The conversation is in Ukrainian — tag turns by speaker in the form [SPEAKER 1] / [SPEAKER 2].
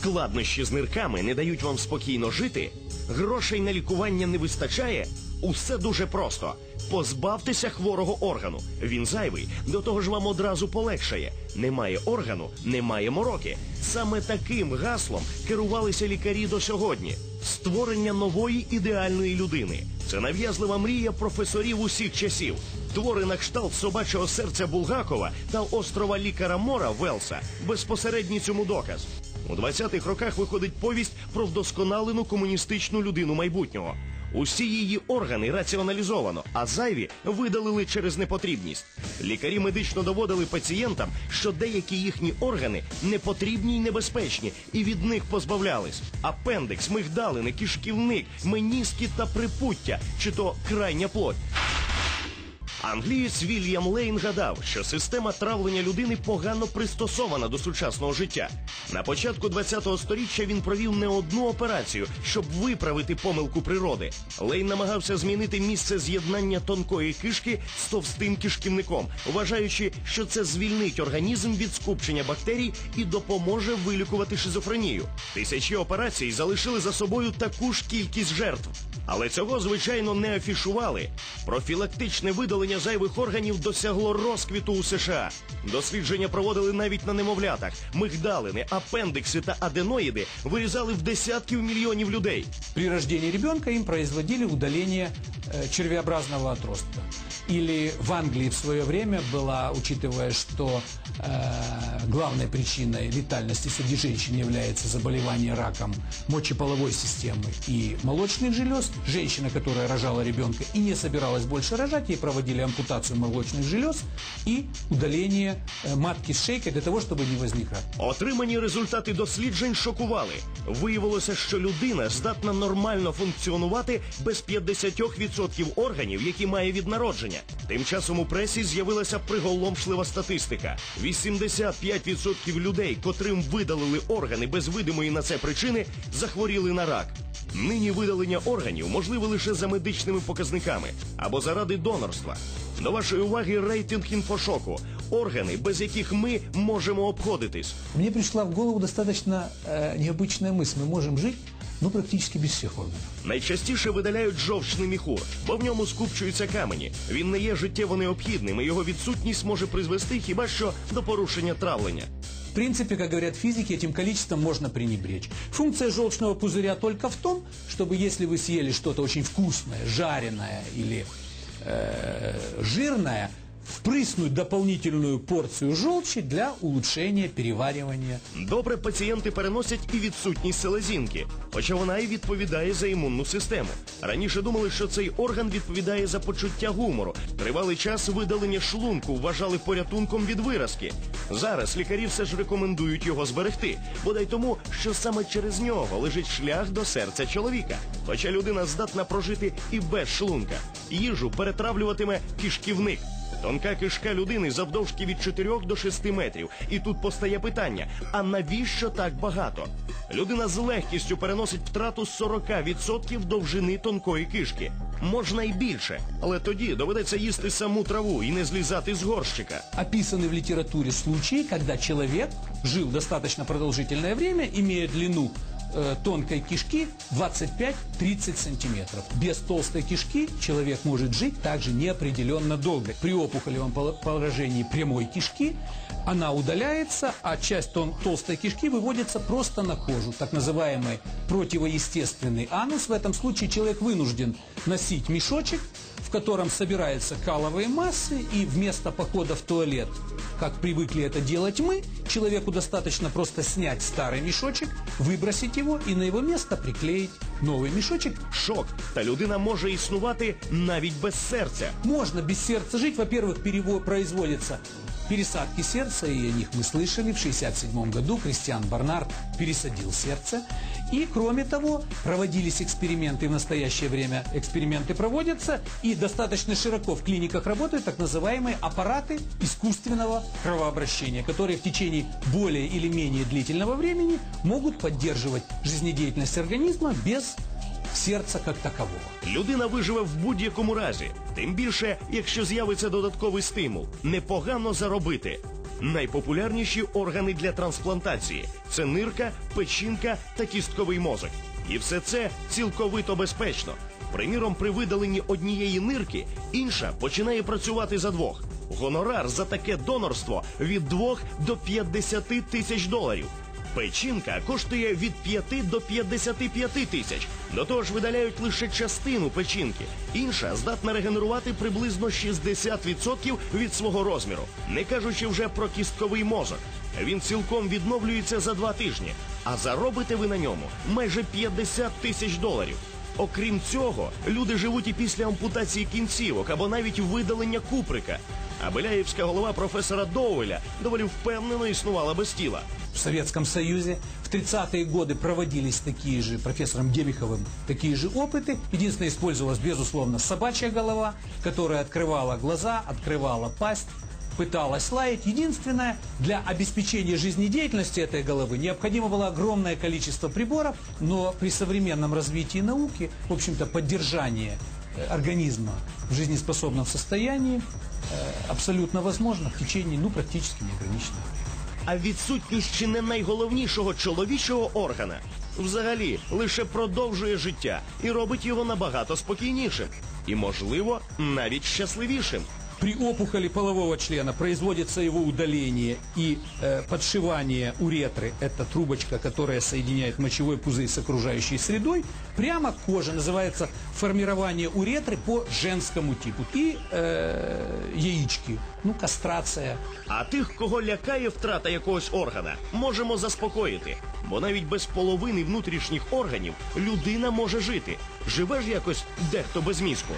[SPEAKER 1] Складнощі з нирками не дають вам спокійно жити. Грошей на лікування не вистачає. Усе дуже просто. Позбавтеся хворого органу. Він зайвий. До того ж вам одразу полегшає. Немає органу, немає мороки. Саме таким гаслом керувалися лікарі до сьогодні. Створення нової ідеальної людини. Це нав'язлива мрія професорів усіх часів. Твори на кшталт собачого серця Булгакова та острова лікаря Мора Велса безпосередній цьому доказ. У 20-х роках виходить повість про вдосконалену комуністичну людину майбутнього. Усі її органи раціоналізовано, а зайві видалили через непотрібність. Лікарі медично доводили пацієнтам, що деякі їхні органи непотрібні й небезпечні, і від них позбавлялись. Апендикс, мигдалини, кишківник, меніски та припуття, чи то крайня плоть. Англієць Вільям Лейн гадав, що система травлення людини погано пристосована до сучасного життя. На початку 20-го сторіччя він провів не одну операцію, щоб виправити помилку природи. Лейн намагався змінити місце з'єднання тонкої кишки з товстим кишківником, вважаючи, що це звільнить організм від скупчення бактерій і допоможе вилікувати шизофренію. Тисячі операцій залишили за собою таку ж кількість жертв. Але цього, звичайно, не афішували. Профілактичне видалення зайвих органів досягло розквіту у США. Дослідження проводили навіть на немовлятах. Мигдалини, апендикси та аденоїди вирізали в десятків мільйонів людей.
[SPEAKER 2] При рождении ребенка им производили удаление э, червеобразного отростка. Или в Англии в свое время была, учитывая, что э, главной причиной летальности среди женщин является заболевание раком мочеполовой системы и молочных желез, женщина, которая рожала ребенка и не собиралась больше рожать, ей проводили ампутацию молочных желез и удаление э, матки с шейкой для того, чтобы не возник рак.
[SPEAKER 1] Отримані результати досліджень шокували. Виявилося, що людина здатна нормально функціонувати без 50% органів, які має від народження. Тим часом у пресі з'явилася приголомшлива статистика: 85% людей, котрим видалили органи без видимої на це причини, захворіли на рак. Нині видалення органів можливе лише за медичними показниками або заради донорства. До вашої уваги рейтинг інфошоку. Органи, без яких ми можемо обходитись.
[SPEAKER 2] Мне пришла в голову достаточно э, необычная мысль. Мы можем жить, ну, практически без всех органов.
[SPEAKER 1] Найчастіше видаляють жовчний міхур, бо в ньому скупчуються камені. Він не є життєво необхідним, і його відсутність може призвести хіба що до порушення травлення.
[SPEAKER 2] В принципе, как говорят физики, этим количеством можно пренебречь. Функция желчного пузыря только в том, чтобы если вы съели что-то очень вкусное, жареное или э, жирное, впрыснуть дополнительную порцию желчи для улучшения переваривания.
[SPEAKER 1] Добре пацієнти переносять і відсутність селезінки, хоча вона і відповідає за імунну систему. Раніше думали, що цей орган відповідає за почуття гумору. Тривалий час видалення шлунку вважали порятунком від виразки. Зараз лікарі все ж рекомендують його зберегти, бодай тому, що саме через нього лежить шлях до серця чоловіка. Хоча людина здатна прожити і без шлунка. Їжу перетравлюватиме кишківник. Тонка кишка людини завдовжки від 4 до 6 метрів. І тут постає питання: а навіщо так багато? Людина з легкістю переносить втрату 40% довжини тонкої кишки. Можна й більше, але тоді доведеться їсти саму траву і не злізати з горщика.
[SPEAKER 2] Описаны в литературе случаи, когда человек жил достаточно продолжительное время, имея длину э, тонкой кишки 25-30 сантиметров. Без толстой кишки человек может жить также неопределенно долго. При опухолевом поражении прямой кишки она удаляется, а часть тон- толстой кишки выводится просто на кожу. Так называемый противоестественный анус. В этом случае человек вынужден носить мешочек, в котором собираются каловые массы, и вместо похода в туалет, как привыкли это делать мы, человеку достаточно просто снять старый мешочек, выбросить его и на его место приклеить новый мешочек.
[SPEAKER 1] Шок, та людина може існувати навіть без серця.
[SPEAKER 2] Можно без сердца жить. Во-первых, перево- производятся пересадки сердца, и о них мы слышали. В 1967 году Кристиан Барнард пересадил сердце. И, кроме того, проводились эксперименты, в настоящее время эксперименты проводятся, и достаточно широко в клиниках работают так называемые аппараты искусственного кровообращения, которые в течение более или менее длительного времени могут поддерживать жизнедеятельность организма без сердца как такового.
[SPEAKER 1] Людина виживе в будь-якому разі, тим більше, якщо з'явиться додатковий стимул непогано заробити. Найпопулярніші органи для трансплантації це нирка, печінка та кістковий мозок. І все це цілковито безпечно. Приміром, при видаленні однієї нирки інша починає працювати за двох. Гонорар за таке донорство від 2 до 50 тисяч доларів. Печінка коштує від 5 до 55 тисяч. До того ж видаляють лише частину печінки. Інша здатна регенерувати приблизно 60% від свого розміру, не кажучи вже про кістковий мозок. Він цілком відновлюється за два тижні, а заробите ви на ньому майже 50 тисяч доларів. Окрім цього, люди живуть і після ампутації кінцівок або навіть видалення куприка. А Беляєвська голова професора Доуеля доволі впевнено існувала без тіла.
[SPEAKER 2] В Советском Союзе в 30-е годы проводились такие же, профессором Демиховым, такие же опыты. Единственное, использовалась, безусловно, собачья голова, которая открывала глаза, открывала пасть, пыталась лаять. Единственное, для обеспечения жизнедеятельности этой головы необходимо было огромное количество приборов, но при современном развитии науки, в общем-то, поддержание э, организма в жизнеспособном состоянии э, абсолютно возможно в течение, ну, практически неограниченного времени.
[SPEAKER 1] А відсутність чи не найголовнішого чоловічого органа взагалі лише продовжує життя і робить його набагато спокійнішим і, можливо, навіть щасливішим.
[SPEAKER 2] При опухоли полового члена производится его удаление и э, подшивание уретры. Это трубочка, которая соединяет мочевой пузырь с окружающей средой. Прямо к коже называется формирование уретры по женскому типу. И э, яички, ну, кастрация.
[SPEAKER 1] А тих, кого лякає втрата якогось органа, можемо заспокоїти. Бо навіть без половини внутрішніх органів людина може жити. Живе ж якось дехто без мізку.